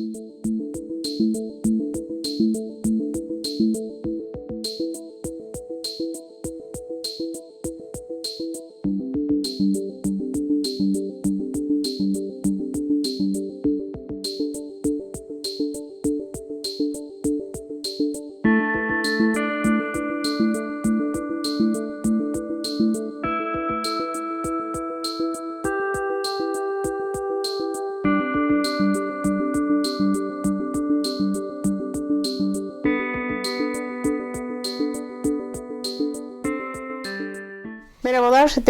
Música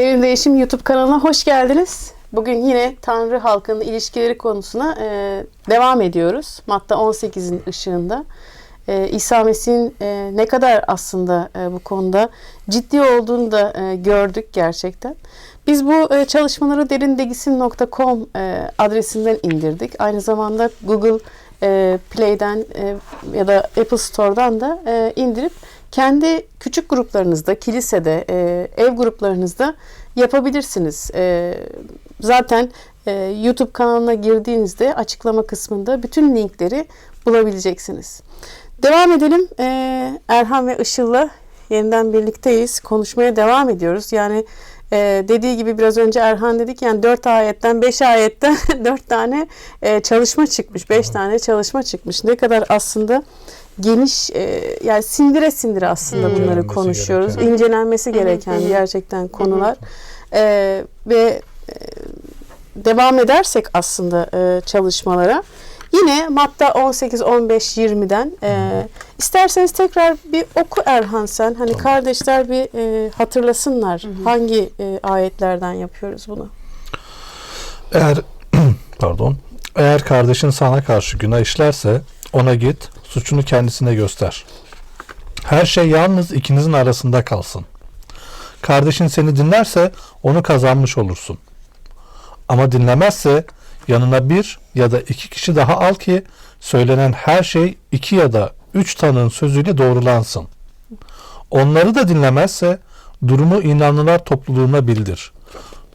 Derin Değişim YouTube kanalına hoş geldiniz. Bugün yine Tanrı halkının ilişkileri konusuna e, devam ediyoruz. Matta 18'in ışığında. E, İsa Mesih'in e, ne kadar aslında e, bu konuda ciddi olduğunu da e, gördük gerçekten. Biz bu e, çalışmaları derindegisin.com e, adresinden indirdik. Aynı zamanda Google e, Play'den e, ya da Apple Store'dan da e, indirip kendi küçük gruplarınızda, kilisede, e, ev gruplarınızda yapabilirsiniz. E, zaten e, YouTube kanalına girdiğinizde açıklama kısmında bütün linkleri bulabileceksiniz. Devam edelim. E, Erhan ve Işıl'la yeniden birlikteyiz. Konuşmaya devam ediyoruz. Yani e, dediği gibi biraz önce Erhan dedik yani 4 ayetten 5 ayetten 4 tane e, çalışma çıkmış. 5 tane çalışma çıkmış. Ne kadar aslında geniş e, yani sindire sindire aslında bunları İncelenmesi konuşuyoruz. gereken. İncelenmesi gereken gerçekten konular. E, ve e, devam edersek aslında e, çalışmalara yine Matta 18 15 20'den e, isterseniz tekrar bir oku Erhan sen. Hani kardeşler bir e, hatırlasınlar hangi e, ayetlerden yapıyoruz bunu. Eğer pardon, eğer kardeşin sana karşı günah işlerse ona git, suçunu kendisine göster. Her şey yalnız ikinizin arasında kalsın. Kardeşin seni dinlerse onu kazanmış olursun. Ama dinlemezse yanına bir ya da iki kişi daha al ki söylenen her şey iki ya da üç tanığın sözüyle doğrulansın. Onları da dinlemezse durumu inanlılar topluluğuna bildir.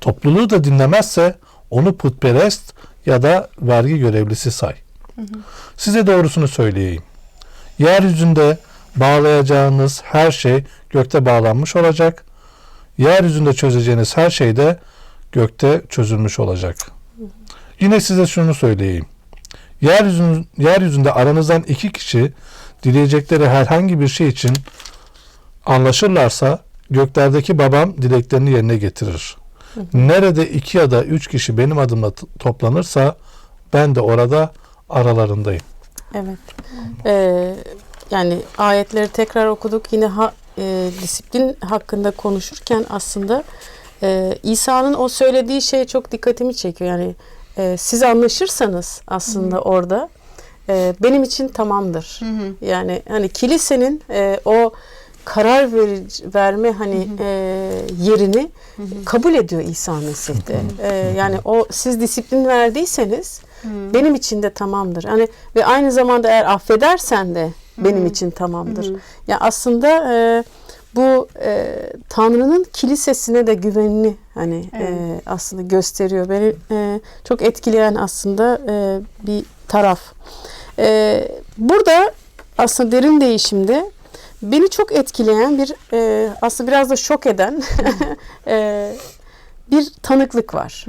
Topluluğu da dinlemezse onu putperest ya da vergi görevlisi say. Size doğrusunu söyleyeyim. Yeryüzünde bağlayacağınız her şey gökte bağlanmış olacak. Yeryüzünde çözeceğiniz her şey de gökte çözülmüş olacak. Yine size şunu söyleyeyim. Yeryüzün, yeryüzünde aranızdan iki kişi dileyecekleri herhangi bir şey için anlaşırlarsa göklerdeki babam dileklerini yerine getirir. Nerede iki ya da üç kişi benim adımla toplanırsa ben de orada aralarındayım. Evet. Ee, yani ayetleri tekrar okuduk. Yine ha, e, disiplin hakkında konuşurken aslında e, İsa'nın o söylediği şey çok dikkatimi çekiyor. Yani e, siz anlaşırsanız aslında orada e, benim için tamamdır. Yani hani kilisenin e, o karar verici, verme hani e, yerini kabul ediyor İsa Mesih'te. E, yani o siz disiplin verdiyseniz benim için de tamamdır. Hani ve aynı zamanda eğer affedersen de benim için tamamdır. Ya aslında e, bu e, Tanrı'nın kilisesine de güvenini hani e, aslında gösteriyor. Beni e, çok etkileyen aslında e, bir taraf. E, burada aslında derin değişimde beni çok etkileyen bir e, aslında biraz da şok eden e, bir tanıklık var.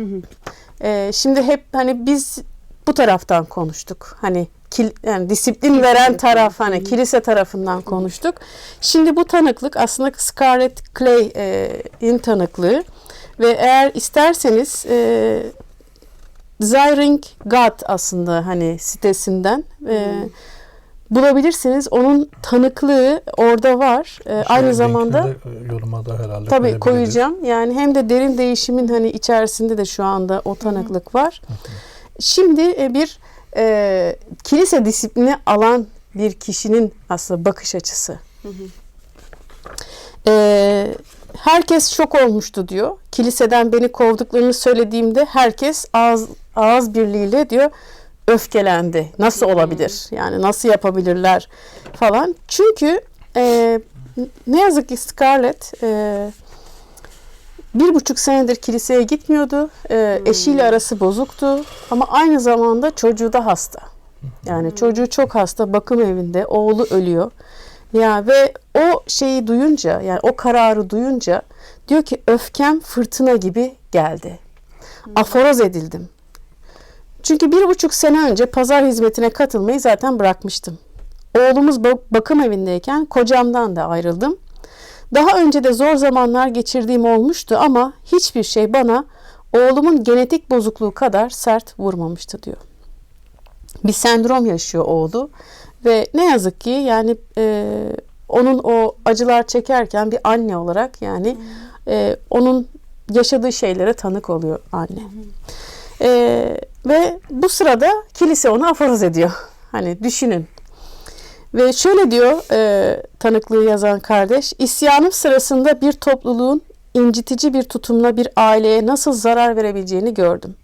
E, şimdi hep hani biz bu taraftan konuştuk. Hani kil, yani disiplin veren taraf hani kilise tarafından konuştuk. Şimdi bu tanıklık aslında Scarlett Clay'in tanıklığı ve eğer isterseniz e, Desiring God aslında hani sitesinden e, bulabilirsiniz. Onun tanıklığı orada var. E, aynı Şey, zamanda linkini de, e, yoruma da herhalde Tabii koyacağım. Yani hem de derin değişimin hani içerisinde de şu anda o tanıklık var. Şimdi e, bir e, kilise disiplini alan bir kişinin aslında bakış açısı. E, herkes şok olmuştu diyor. Kiliseden beni kovduklarını söylediğimde herkes ağız, ağız birliğiyle diyor öfkelendi. Nasıl olabilir? Yani nasıl yapabilirler falan. Çünkü e, ne yazık ki Scarlett e, bir buçuk senedir kiliseye gitmiyordu. E, Eşiyle arası bozuktu. Ama aynı zamanda çocuğu da hasta. Yani çocuğu çok hasta, bakım evinde, oğlu ölüyor. Ya ve o şeyi duyunca, yani o kararı duyunca diyor ki öfkem fırtına gibi geldi. Aforoz edildim. Çünkü bir buçuk sene önce pazar hizmetine katılmayı zaten bırakmıştım. Oğlumuz ba- bakım evindeyken kocamdan da ayrıldım. Daha önce de zor zamanlar geçirdiğim olmuştu ama hiçbir şey bana oğlumun genetik bozukluğu kadar sert vurmamıştı diyor. Bir sendrom yaşıyor oğlu ve ne yazık ki yani e, onun o acılar çekerken bir anne olarak yani e, onun yaşadığı şeylere tanık oluyor anne. E, ve bu sırada kilise onu aforoz ediyor. Hani düşünün. Ve şöyle diyor e, tanıklığı yazan kardeş, isyanım sırasında bir topluluğun incitici bir tutumla bir aileye nasıl zarar verebileceğini gördüm.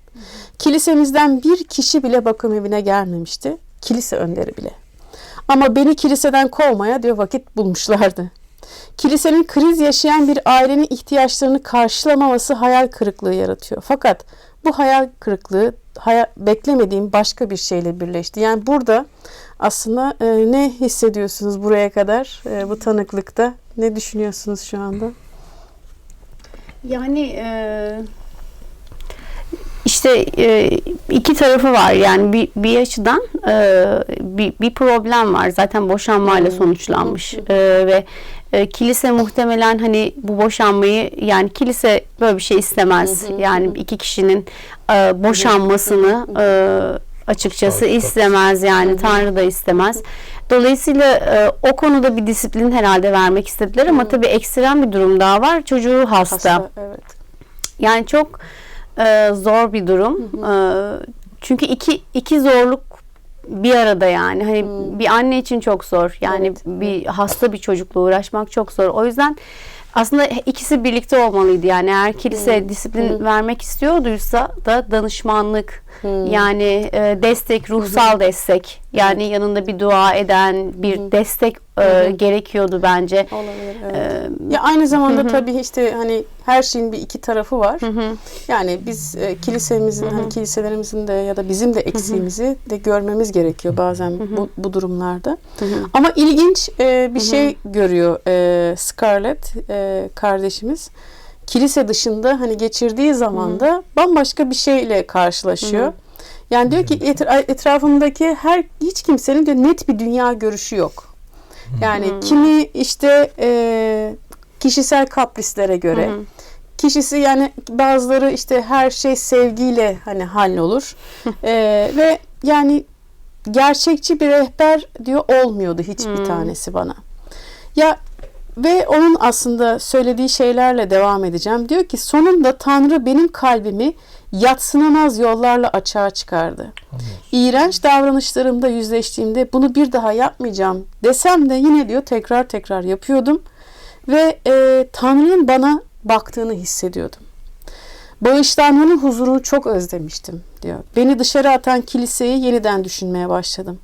Kilisemizden bir kişi bile bakım evine gelmemişti. Kilise önderi bile. Ama beni kiliseden kovmaya diyor vakit bulmuşlardı. Kilisenin kriz yaşayan bir ailenin ihtiyaçlarını karşılamaması hayal kırıklığı yaratıyor. Fakat bu hayal kırıklığı beklemediğim başka bir şeyle birleşti. Yani burada aslında e, ne hissediyorsunuz buraya kadar e, bu tanıklıkta? Ne düşünüyorsunuz şu anda? Yani e, işte e, iki tarafı var yani bir, bir açıdan e, bir, bir problem var zaten boşanmayla sonuçlanmış E, ve e, kilise muhtemelen hani bu boşanmayı yani kilise böyle bir şey istemez yani iki kişinin e, boşanmasını e, açıkçası istemez yani Tanrı da istemez. Dolayısıyla e, o konuda bir disiplin herhalde vermek istediler ama tabii ekstrem bir durum daha var. Çocuğu hasta. evet. Yani çok e, zor bir durum. E, çünkü iki iki zorluk bir arada yani. Hani bir anne için çok zor. Yani Evet, bir hasta bir çocukla uğraşmak çok zor. O yüzden aslında ikisi birlikte olmalıydı. Yani eğer kilise disiplin vermek istiyorduysa da danışmanlık yani e, destek, ruhsal destek. Yani yanında bir dua eden bir destek e, gerekiyordu bence. Olabilir. E, Evet. Ya aynı zamanda tabii işte hani her şeyin bir iki tarafı var. Yani biz e, kilisemizin hani kiliselerimizin de ya da bizim de eksiğimizi de görmemiz gerekiyor bazen bu, bu durumlarda. Ama ilginç e, bir şey görüyor e, Scarlett e, kardeşimiz. Kilise dışında hani geçirdiği zamanda bambaşka bir şeyle karşılaşıyor. Yani diyor ki etra- etrafımdaki her hiç kimsenin de net bir dünya görüşü yok. Yani kimi işte e, kişisel kaprislere göre, kişisi yani bazıları işte her şey sevgiyle hani hallolur. E, ve yani gerçekçi bir rehber diyor olmuyordu hiçbir tanesi bana. Ya ve onun aslında söylediği şeylerle devam edeceğim. Diyor ki sonunda Tanrı benim kalbimi yatsınamaz yollarla açığa çıkardı. İğrenç davranışlarımda yüzleştiğimde bunu bir daha yapmayacağım desem de yine diyor tekrar tekrar yapıyordum. Ve e, Tanrı'nın bana baktığını hissediyordum. Bağışlanmanın huzurunu çok özlemiştim diyor. Beni dışarı atan kiliseyi yeniden düşünmeye başladım.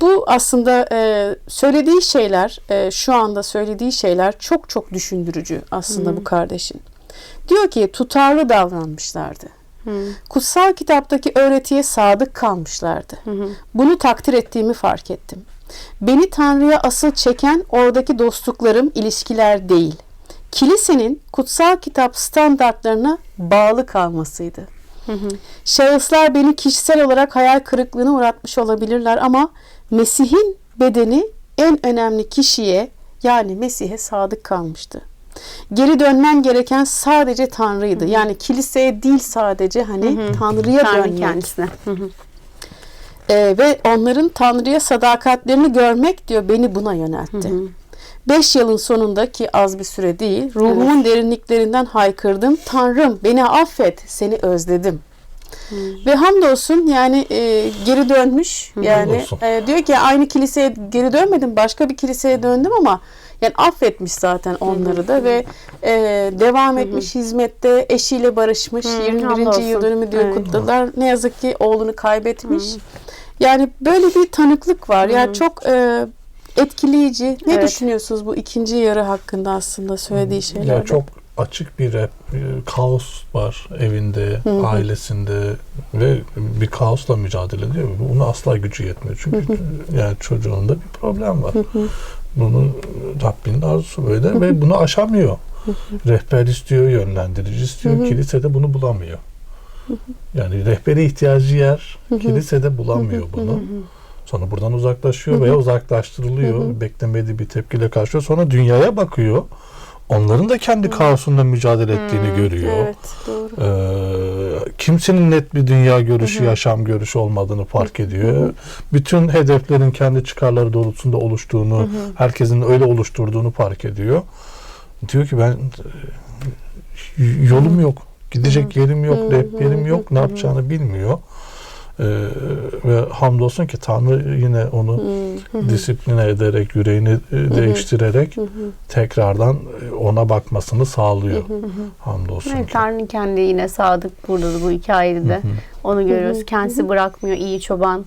Bu aslında e, söylediği şeyler, e, şu anda söylediği şeyler çok çok düşündürücü aslında bu kardeşin. Diyor ki tutarlı davranmışlardı. Kutsal kitaptaki öğretiye sadık kalmışlardı. Bunu takdir ettiğimi fark ettim. Beni Tanrı'ya asıl çeken oradaki dostluklarım, ilişkiler değil. Kilisenin kutsal kitap standartlarına bağlı kalmasıydı. Şahıslar beni kişisel olarak hayal kırıklığına uğratmış olabilirler ama Mesih'in bedeni en önemli kişiye yani Mesih'e sadık kalmıştı. Geri dönmem gereken sadece Tanrı'ydı. Yani kiliseye değil sadece hani Tanrı'ya Tanrı dönmek. kendisine. Hı hı. Ee, ve onların Tanrı'ya sadakatlerini görmek diyor beni buna yöneltti. Beş yılın sonunda ki az bir süre değil ruhumun derinliklerinden haykırdım. Tanrım beni affet seni özledim. Ve hamdolsun yani e, geri dönmüş. Yani e, diyor ki aynı kiliseye geri dönmedim başka bir kiliseye döndüm ama yani affetmiş zaten onları da ve e, devam etmiş hizmette eşiyle barışmış 21. hamdolsun. yıl dönümü diyor Evet. kutladılar. Ne yazık ki oğlunu kaybetmiş. Yani böyle bir tanıklık var. Yani çok e, etkileyici. Ne Evet. düşünüyorsunuz bu ikinci yarı hakkında aslında söylediği şeyler? Ya çok açık bir rap, e, kaos var evinde, ailesinde ve bir kaosla mücadele ediyor. Bunu asla gücü yetmiyor. Çünkü yani çocuğunda bir problem var. Bunu Rabbinin arzusu böyle ve bunu aşamıyor. Rehber istiyor, yönlendirici istiyor. Kilisede bunu bulamıyor. Yani rehbere ihtiyacı yer, kilisede bulamıyor bunu. Sonra buradan uzaklaşıyor veya uzaklaştırılıyor. Beklemediği bir tepkiyle karşılıyor. Sonra dünyaya bakıyor. Onların da kendi kaosunda mücadele ettiğini görüyor. Evet doğru. Ee, kimsenin net bir dünya görüşü, yaşam görüşü olmadığını fark ediyor. Bütün hedeflerin kendi çıkarları doğrultusunda oluştuğunu, herkesin öyle oluşturduğunu fark ediyor. Diyor ki ben yolum yok, gidecek yerim yok, rehberim yok, ne yapacağını bilmiyor. Ee, ve hamdolsun ki Tanrı yine onu disipline ederek, yüreğini e, değiştirerek tekrardan e, ona bakmasını sağlıyor. Hamdolsun Evet, ki. Tanrı kendi yine sadık burada da bu hikayede de. Onu görüyoruz. Kendisi bırakmıyor iyi çoban.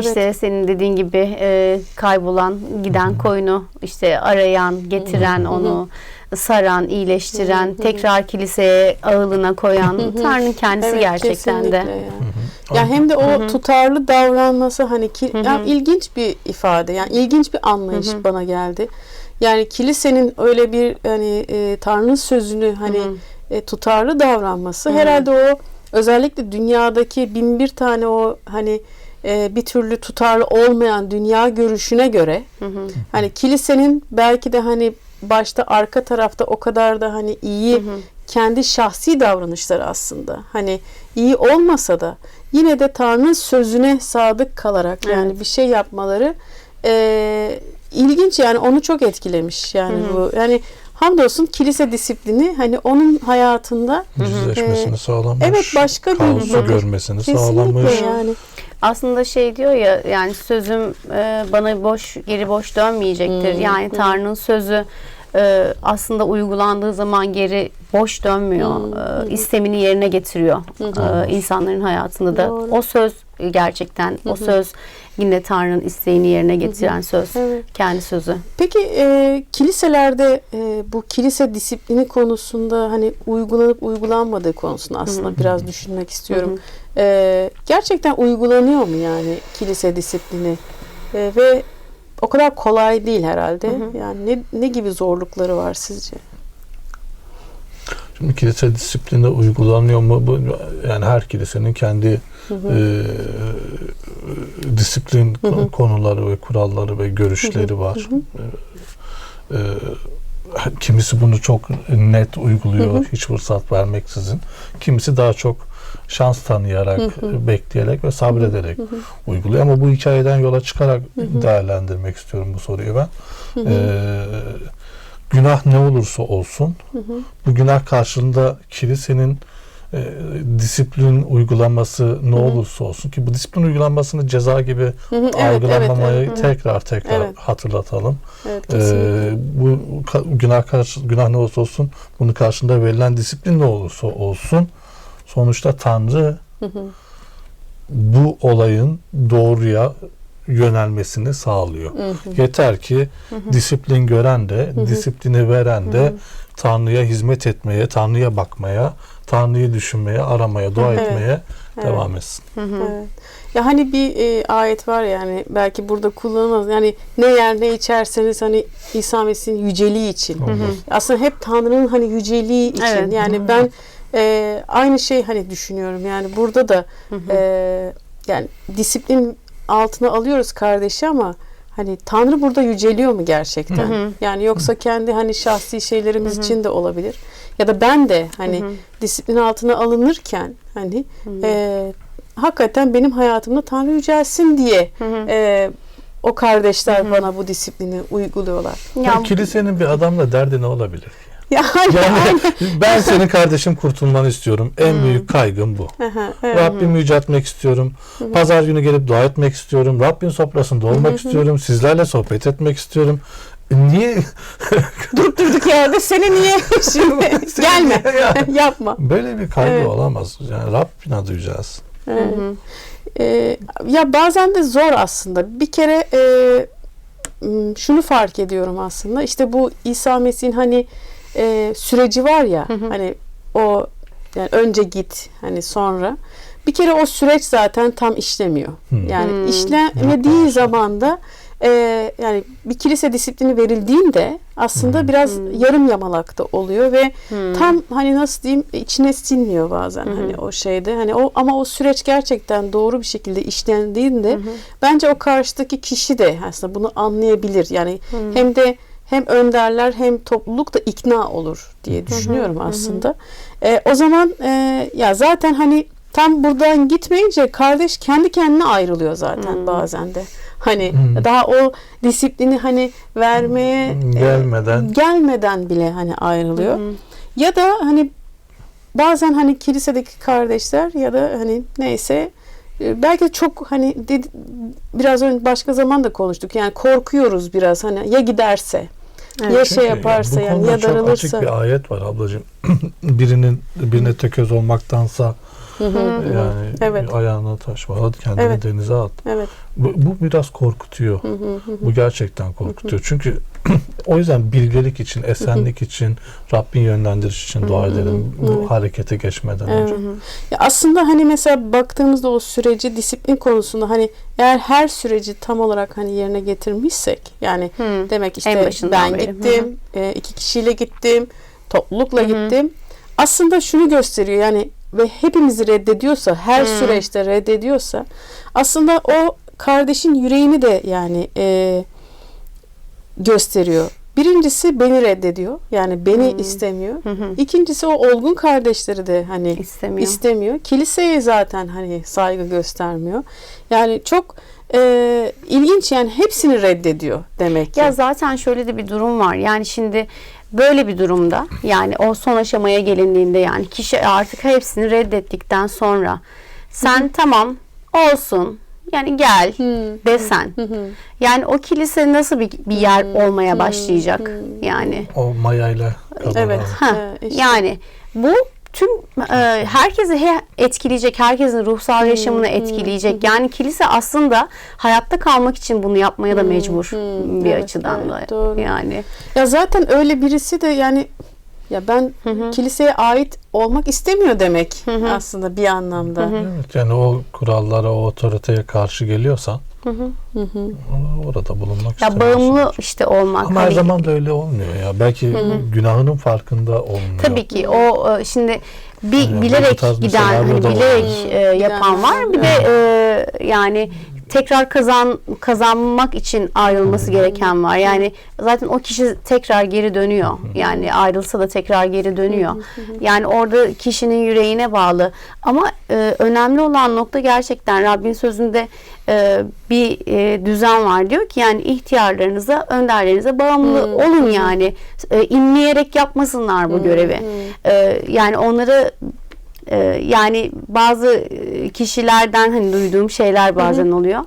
İşte senin dediğin gibi e, kaybolan, giden koyunu işte arayan, getiren onu saran, iyileştiren, tekrar kiliseye ağılına koyan Tanrı'nın kendisi Evet, gerçekten de. Ya. ya hem de o tutarlı davranması hani ki, ya ilginç bir ifade. Yani ilginç bir anlayış bana geldi. Yani kilisenin öyle bir hani e, Tanrı'nın sözünü hani e, tutarlı davranması herhalde o özellikle dünyadaki bin bir tane o hani e, bir türlü tutarlı olmayan dünya görüşüne göre hani kilisenin belki de hani başta arka tarafta o kadar da hani iyi kendi şahsi davranışları aslında hani iyi olmasa da yine de Tanrı'nın sözüne sadık kalarak yani bir şey yapmaları e, ilginç yani onu çok etkilemiş yani bu yani hamdolsun kilise disiplini hani onun hayatında Yüzleşmesini Ee, sağlamış. evet, başka bir bakış. görmesini kesinlikle sağlamış. yani Aslında şey diyor ya yani sözüm e, bana boş geri boş dönmeyecektir. Yani Tanrı'nın sözü e, aslında uygulandığı zaman geri boş dönmüyor. E, istemini yerine getiriyor e, insanların hayatında da. Doğru. O söz gerçekten o söz yine Tanrı'nın isteğini yerine getiren söz. Evet. Kendi sözü. Peki e, kiliselerde e, bu kilise disiplini konusunda hani uygulanıp uygulanmadığı konusunda aslında biraz düşünmek istiyorum. E, gerçekten uygulanıyor mu yani kilise disiplini? E, ve o kadar kolay değil herhalde. Yani ne, ne gibi zorlukları var sizce? Şimdi kilise disiplini uygulanıyor mu? Bu, yani her kilisenin kendi e, disiplin konuları ve kuralları ve görüşleri var. E, e, kimisi bunu çok net uyguluyor hiç fırsat vermeksizin. Kimisi daha çok şans tanıyarak, bekleyerek ve sabrederek uyguluyor. Ama bu hikayeden yola çıkarak değerlendirmek istiyorum bu soruyu ben. Ee, günah ne olursa olsun bu günah karşılığında kilisenin e, disiplin uygulanması ne olursa olsun ki bu disiplin uygulanmasını ceza gibi evet, algılamamayı evet, evet. tekrar tekrar Evet. hatırlatalım. Evet, Ee, bu günah karşı günah ne olursa olsun bunun karşında verilen disiplin ne olursa olsun sonuçta Tanrı bu olayın doğruya yönelmesini sağlıyor. Yeter ki disiplin gören de, disiplini veren de Tanrı'ya hizmet etmeye, Tanrı'ya bakmaya, Tanrı'yı düşünmeye, aramaya, dua Evet. etmeye devam etsin. Evet. Ya hani bir e, ayet var yani belki burada kullanılmaz. Yani ne yer ne içerseniz hani İsa Mesih'in yüceliği için. Aslında hep Tanrı'nın hani yüceliği için. Evet. Yani ben e, aynı şey hani düşünüyorum. Yani burada da e, yani disiplin altına alıyoruz kardeşi ama hani Tanrı burada yüceliyor mu gerçekten? Yani yoksa kendi hani şahsi şeylerimiz için de olabilir. Ya da ben de hani disiplin altına alınırken hani e, hakikaten benim hayatımda Tanrı yücelsin diye e, o kardeşler bana bu disiplini uyguluyorlar. Ya, kilisenin bir adamla derdi ne olabilir? Ya, Yani ben senin kardeşim kurtulmanı istiyorum. En büyük kaygım bu. Rabbimi yüceltmek istiyorum. Pazar günü gelip dua etmek istiyorum. Rabbin sofrasında olmak istiyorum. Sizlerle sohbet etmek istiyorum. Niye? Durduk yerde seni niye şimdi gelme Yani yapma. Böyle bir kaygı Evet. olamaz. Yani Rabbin adı yücelsin. Evet. Ee, ya bazen de zor aslında. Bir kere e, şunu fark ediyorum aslında. İşte bu İsa Mesih'in hani e, süreci var ya hani o yani önce git hani sonra. Bir kere o süreç zaten tam işlemiyor. Yani Hmm. işlemediği zaman da e, yani bir kilise disiplini verildiğinde aslında biraz yarım yamalakta oluyor ve tam hani nasıl diyeyim içine sinmiyor bazen hani o şeyde. Hani o ama o süreç gerçekten doğru bir şekilde işlendiğinde bence o karşıdaki kişi de aslında bunu anlayabilir. Yani hem de hem önderler hem topluluk da ikna olur diye düşünüyorum aslında. E, o zaman e, ya zaten hani tam buradan gitmeyince kardeş kendi kendine ayrılıyor zaten bazen de. Hani daha o disiplini hani vermeye e, Gelmeden. gelmeden bile hani ayrılıyor. Ya da hani bazen hani kilisedeki kardeşler ya da hani neyse e, belki de çok hani dedi, biraz önce başka zaman da konuştuk. Yani korkuyoruz biraz hani ya giderse ya şey yaparsa bu yani konuda ya çok açık darılırsa. bir ayet var ablacığım. Birinin birine tököz olmaktansa yani Evet. ayağına taş bağla kendini Evet. denize at. Evet. Bu, bu biraz korkutuyor. Bu gerçekten korkutuyor. Çünkü o yüzden bilgelik için, esenlik için, Rabbin yönlendiriş için dua edelim. Bu Evet. harekete geçmeden önce. Ya aslında hani mesela baktığımızda o süreci disiplin konusunda hani eğer her süreci tam olarak hani yerine getirmişsek yani Hı. demek işte ben beri. gittim, e, iki kişiyle gittim, toplulukla gittim. Aslında şunu gösteriyor yani ve hepimizi reddediyorsa, her süreçte reddediyorsa aslında o kardeşin yüreğini de yani e, gösteriyor. Birincisi beni reddediyor. Yani beni istemiyor. İkincisi o olgun kardeşleri de hani İstemiyor. istemiyor. Kiliseye zaten hani saygı göstermiyor. Yani çok e, ilginç yani hepsini reddediyor demek ki. Ya zaten şöyle de bir durum var. Yani şimdi böyle bir durumda yani o son aşamaya gelindiğinde yani kişi artık hepsini reddettikten sonra sen tamam olsun yani gel desen. Yani o kilise nasıl bir, bir yer olmaya başlayacak yani. O mayayla. Evet. Ha, işte. Yani bu tüm e, herkesi he- etkileyecek, herkesin ruhsal yaşamını etkileyecek. Yani kilise aslında hayatta kalmak için bunu yapmaya da mecbur bir Evet, açıdan evet, da. doğru. Yani Ya zaten öyle birisi de yani ya ben kiliseye ait olmak istemiyor demek aslında bir anlamda. Evet, yani o kurallara, o otoriteye karşı geliyorsan orada bulunmak ya bağımlı işte olmak. Ama her hani- zaman da öyle olmuyor ya. Belki günahının farkında olmuyor. Tabii ki o e, şimdi bir Yani bilerek giden hani bilerek e, yapan var. Bir de e, yani tekrar kazan kazanmak için ayrılması gereken var. Yani zaten o kişi tekrar geri dönüyor. Yani ayrılsa da tekrar geri dönüyor. Yani orada kişinin yüreğine bağlı. Ama e, önemli olan nokta gerçekten Rabbin sözünde e, bir e, düzen var. Diyor ki yani ihtiyarlarınıza, önderlerinize bağımlı olun yani. E, inleyerek yapmasınlar bu görevi. E, yani onları e, yani bazı e, kişilerden hani duyduğum şeyler bazen oluyor.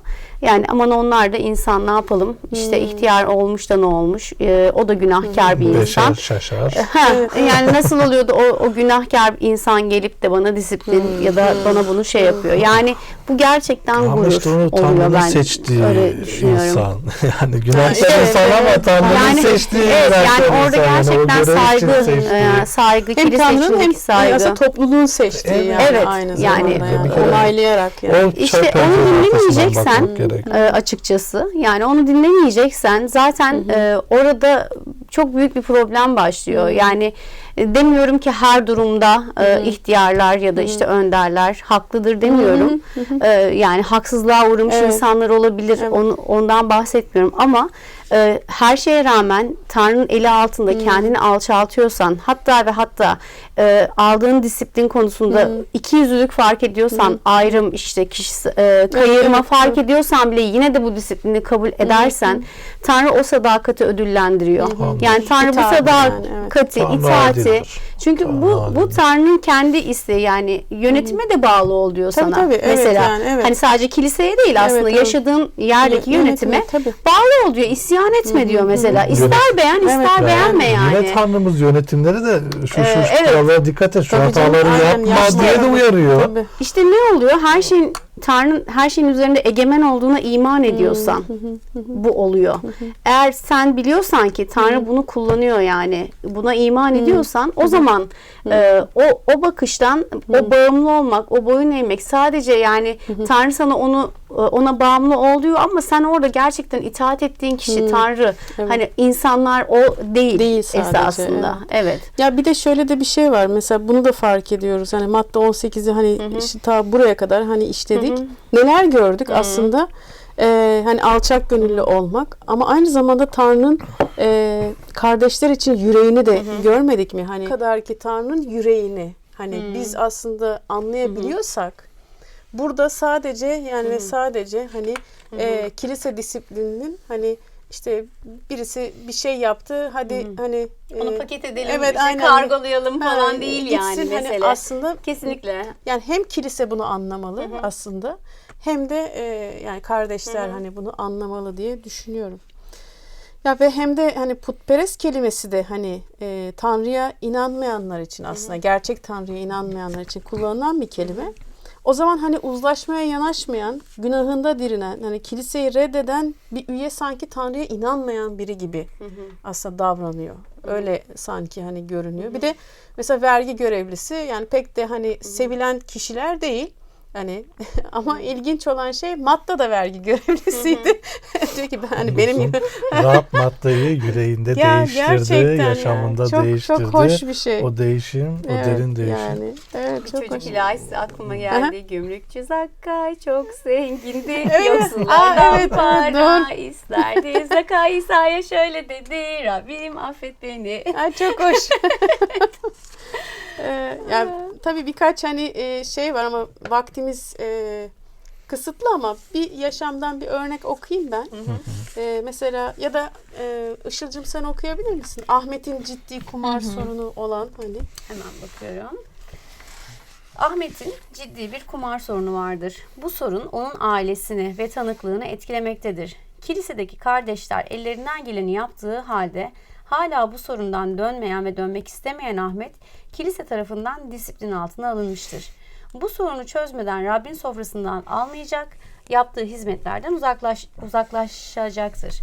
Yani aman onlar da insan ne yapalım? İşte ihtiyar olmuş da ne olmuş? E, o da günahkar bir insan. Beşer şaşar. Ha, yani nasıl oluyordu o, o günahkar bir insan gelip de bana disiplin ya da bana bunu şey yapıyor. Yani bu gerçekten Ama gurur işte onu oluyor Tanrı'nın ben seçtiği öyle düşünüyorum. insan. Yani günahkar Evet, insan ama evet. Tanrı'nın Yani seçtiği evet yani orada insan. Yani o gerçekten görev için saygı, seçtiği. e, saygı, Hem Tanrı'nın hem içindeki saygı. aslında topluluğun seçtiği Evet. yani Evet, aynı yani- zamanda yani, Bir kere- onaylayarak yani. O İşte onu arkasından dinlemeyeceksen bakmak gerek. E, açıkçası. Yani onu dinlemeyeceksen zaten e, orada çok büyük bir problem başlıyor. Yani e, demiyorum ki her durumda e, ihtiyarlar ya da işte önderler haklıdır demiyorum. E, yani haksızlığa uğramış Evet. insanlar olabilir. Onu ondan bahsetmiyorum ama e, her şeye rağmen Tanrı'nın eli altında kendini alçaltıyorsan hatta ve hatta e, aldığın disiplin konusunda iki yüzlülük fark ediyorsan ayrım işte kişisi e, kayırma evet, fark ediyorsan bile yine de bu disiplini kabul edersen Tanrı o sadakati ödüllendiriyor. Yani Tanrı bu İtaat yani, sadakati, Tanrı itaati adildir. Çünkü Tanrı bu bu. Tanrı'nın kendi isteği yani yönetime de bağlı ol diyor Tabii, sana. tabii, evet Mesela yani, evet. hani sadece kiliseye değil aslında evet. yaşadığın yerdeki Yönetime, yönetime tabii. bağlı ol diyor. İsyan etme diyor mesela. İster beğen, ister Evet, beğenme yani. Yine Tanrımız yönetimleri de şu şu, Ee, şu evet. kurallara dikkat et, şu Tabii canım, hataları yapma yapma. diye de uyarıyor. Tabii. İşte ne oluyor? Her şeyin Tanrı'nın her şeyin üzerinde egemen olduğuna iman ediyorsan bu oluyor. Eğer sen biliyorsan ki Tanrı bunu kullanıyor yani buna iman ediyorsan o zaman e, o o bakıştan o bağımlı olmak, o boyun eğmek sadece yani Tanrı sana onu ona bağımlı oluyor ama sen orada gerçekten itaat ettiğin kişi Tanrı. Evet. Hani insanlar o değil, Değil sadece, esasında. Evet. Ya bir de şöyle de bir şey var. Mesela bunu da fark ediyoruz. Hani madde 18'i hani işte ta buraya kadar hani işledik. Neler gördük aslında? Ee, hani alçak gönüllü olmak ama aynı zamanda Tanrı'nın e, kardeşler için yüreğini de görmedik mi? Hani kadar ki Tanrı'nın yüreğini hani biz aslında anlayabiliyorsak burada sadece yani ve sadece hani e, kilise disiplininin hani işte birisi bir şey yaptı hadi hani Onu e, paket edelim, evet, işte aynen. kargolayalım Ha, falan değil gitsin yani hani mesele. aslında Kesinlikle. yani hem kilise bunu anlamalı aslında hem de e, yani kardeşler hani bunu anlamalı diye düşünüyorum. Ya ve hem de hani putperest kelimesi de hani e, Tanrı'ya inanmayanlar için aslında gerçek Tanrı'ya inanmayanlar için kullanılan bir kelime. O zaman hani uzlaşmaya yanaşmayan, günahında dirinen, hani kiliseyi reddeden bir üye sanki Tanrı'ya inanmayan biri gibi aslında davranıyor. Öyle sanki hani görünüyor. Bir de mesela vergi görevlisi yani pek de hani sevilen kişiler değil. Hani ama ilginç olan şey Matta da vergi görevlisiydi. Diyor ki ben hani benim Rab maddeyi yüreğinde Ya değiştirdi, yaşamında Çok- değiştirdi. çok hoş bir şey. O değişim, o Evet, derin değişim. Yani evet Bir çok çocuk hoş. ilahisi aklıma geldi. Gümrükçü Zakkay çok zengindi. Evet. Yoksullardan Aa, evet, para doğru. isterdi. Zakkay İsa'ya şöyle dedi. Rabbim affet beni. Ay çok hoş. Ee, yani tabii birkaç hani e, şey var ama vaktimiz e, kısıtlı ama bir yaşamdan bir örnek okuyayım ben. Ee, mesela ya da e, Işıl'cığım sen okuyabilir misin? Ahmet'in ciddi kumar sorunu olan hani. Hemen bakıyorum. Ahmet'in ciddi bir kumar sorunu vardır. Bu sorun onun ailesini ve tanıklığını etkilemektedir. Kilisedeki kardeşler ellerinden geleni yaptığı halde hala bu sorundan dönmeyen ve dönmek istemeyen Ahmet kilise tarafından disiplin altına alınmıştır. Bu sorunu çözmeden Rabbin sofrasından almayacak, yaptığı hizmetlerden uzaklaş, uzaklaşacaktır.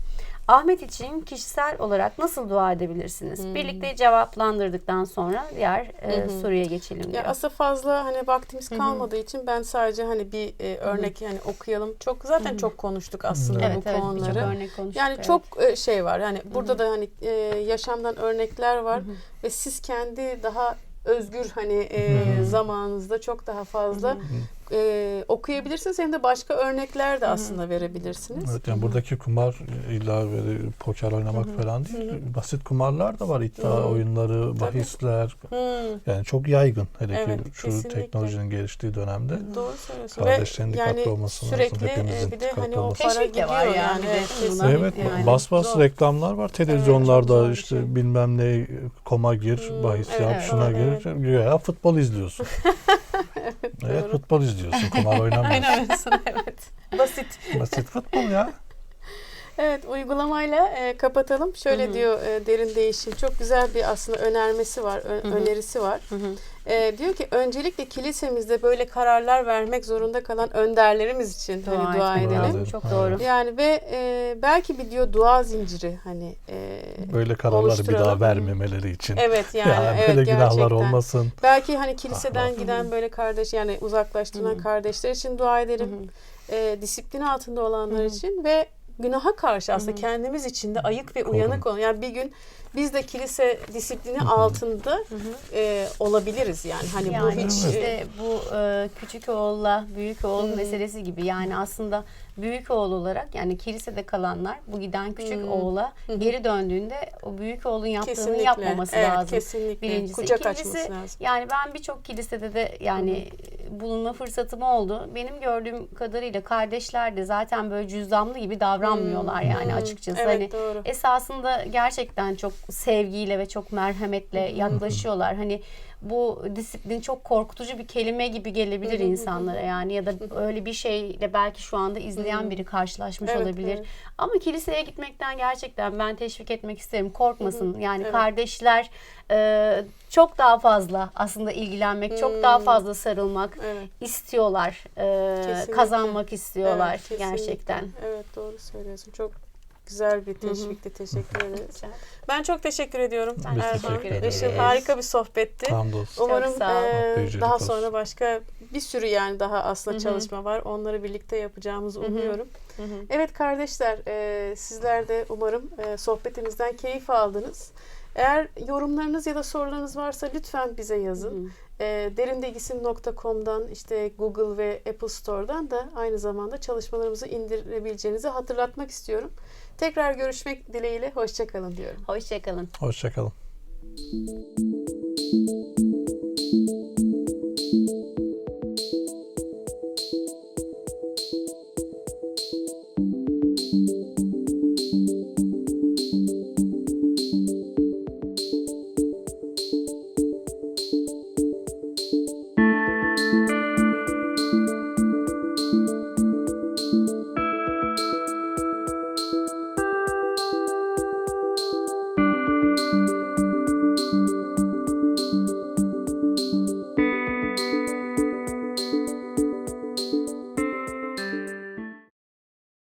Ahmet için kişisel olarak nasıl dua edebilirsiniz? Birlikte cevaplandırdıktan sonra diğer e, soruya geçelim diyor. Ya aslında fazla hani vaktimiz kalmadığı için ben sadece hani bir e, örnek yani okuyalım. Çok zaten çok konuştuk aslında evet bu evet konuları. örnek konuştuk. Yani evet. çok e, şey var. Yani burada da hani e, yaşamdan örnekler var ve siz kendi daha özgür hani e, zamanınızda çok daha fazla e, okuyabilirsiniz hem de başka örnekler de aslında verebilirsiniz. Evet, yani buradaki kumar illa böyle poker oynamak falan değil. Basit kumarlar da var. İddia oyunları, bahisler. Hmm, Yani çok yaygın. Hele Evet, ki şu kesinlikle. teknolojinin geliştiği dönemde. doğru söylüyorsun. Kardeşlerin Ve dikkatli yani olması lazım. sürekli Hepimizin e, bir de dikkatli hani o para Teşvik gidiyor var yani, yani. evet, Evet. Evet, yani. bas bas Zor. reklamlar var televizyonlarda bir işte şey. bilmem ne koma gir, Hmm, bahis evet, yap, şuna evet, gir. Ya futbol izliyorsun. evet, doğru. futbol izliyorsun, kumar oynamıyorsun. Oynamıyorsun evet. Basit. Basit futbol ya. Evet uygulamayla e, kapatalım. Şöyle diyor e, derin değişim. Çok güzel bir aslında önermesi var, ö- önerisi var. E, diyor ki öncelikle kilisemizde böyle kararlar vermek zorunda kalan önderlerimiz için dua, hani dua edelim. lazım. Çok doğru. Yani ve e, belki bir diyor dua zinciri hani e, Böyle kararları bir daha vermemeleri için. Evet yani, Ya evet böyle günahlar gerçekten. olmasın. Belki hani kiliseden Ah, giden böyle kardeş yani uzaklaştırılan kardeşler için dua edelim. E, disiplin altında olanlar için ve günaha karşı aslında kendimiz için de ayık ve uyanık olun. Yani bir gün biz de kilise disiplini altında e, olabiliriz yani. Hani bu Yani hiç işte e, bu e, küçük oğulla büyük oğul meselesi gibi. Yani aslında büyük oğul olarak yani kilisede kalanlar bu giden küçük oğula geri döndüğünde o büyük oğlun yaptığını kesinlikle yapmaması evet, lazım. Kesinlikle. Birincisi. Kucak İkincisi açması lazım. yani ben birçok kilisede de yani bulunma fırsatım oldu. Benim gördüğüm kadarıyla kardeşler de zaten böyle cüzdanlı gibi davranmıyorlar yani açıkçası. Evet, hani doğru. esasında gerçekten çok sevgiyle ve çok merhametle yaklaşıyorlar. Hani bu disiplin çok korkutucu bir kelime gibi gelebilir insanlara yani ya da öyle bir şeyle belki şu anda izleyen biri karşılaşmış Evet, olabilir. evet. Ama kiliseye gitmekten gerçekten ben teşvik etmek isterim. Korkmasın. Yani Evet. kardeşler e, çok daha fazla aslında ilgilenmek, çok daha fazla sarılmak Evet. istiyorlar. E, Kesinlikle. kazanmak istiyorlar Evet, kesinlikle. gerçekten. Evet doğru söylüyorsun. Çok güzel bir teşvikti. Teşekkür ederiz. Ben çok teşekkür ediyorum. Ben Biz Erhan, teşekkür ederiz. Işıl harika bir sohbetti. Hamdolsun. Umarım Çok sağ ol. eee, Büyücülük daha olsun. sonra başka bir sürü yani daha aslında çalışma var. Onları birlikte yapacağımızı umuyorum. Evet kardeşler, eee, sizler de umarım eee, sohbetimizden keyif aldınız. Eğer yorumlarınız ya da sorularınız varsa lütfen bize yazın. Eee derindegisim.com'dan işte Google ve Apple Store'dan da aynı zamanda çalışmalarımızı indirebileceğinizi hatırlatmak istiyorum. Tekrar görüşmek dileğiyle hoşçakalın diyorum. Hoşçakalın. Hoşçakalın.